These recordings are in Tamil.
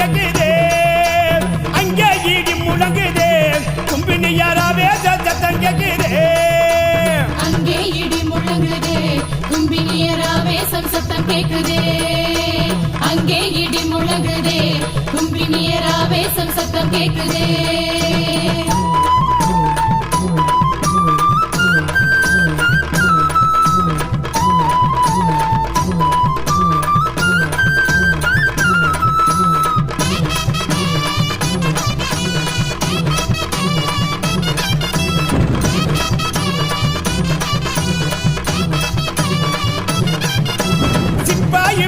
கேக்குது அங்கே இடி முழங்குது. கும்பினி யாராவே சத்தம் கேக்குது அங்கே இடி முழங்குது. கும்பினி யாராவே சத்தம் கேக்குது. அங்கே இடி முழங்குது. கும்பினி யாராவே சத்தம் கேக்குது.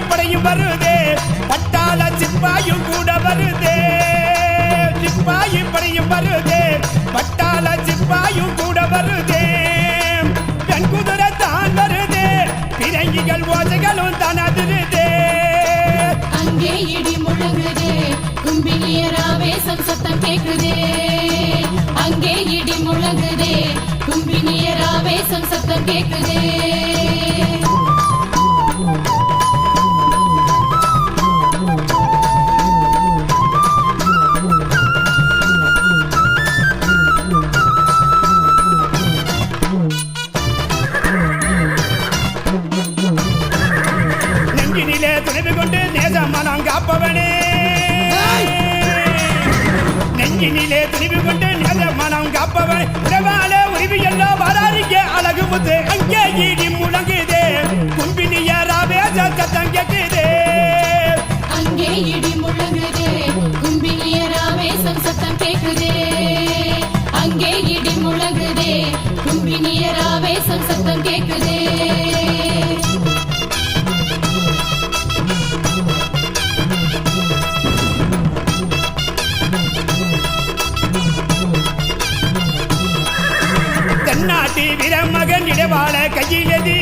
படையும் வருதே. பட்டாள சிப்பாயும் கூட வருதே. சிப்பாயி படையும் வருதே. பட்டாள சிப்பாயும் கூட வருதே. கண் குதிரை தான் வருதே. பிறங்கிகள் ஓசைகளும் தான் அதிருதே. அங்கே இடி முழங்குதே கும்பி நீராவேசம் சத்தம் கேக்குதே அங்கே இடி முழங்குதே கும்பி நீராவேசம் சத்தம் கேக்குதே துணிவு கொண்டு நேசமனம் காப்பவனே. நெஞ்சினிலே துணிவு கொண்டு நேசமனம் காப்பவன். உறவால உரிவு எல்லாம் வராதிக்க அழகு முத்து. அங்கே ஈடி முழங்குதே. கும்பினியராவே சத்தம் கேக்குதே. அங்கே இடி முழங்குதே. கும்பி நீராவேசம் சத்தம் கேக்குதே. அங்கே இடி முழங்குதே. கும்பி நீராவேசம் சத்தம் கேக்குதே. தென்னாட்டி வீரமகன் இடவாள கையிலதீ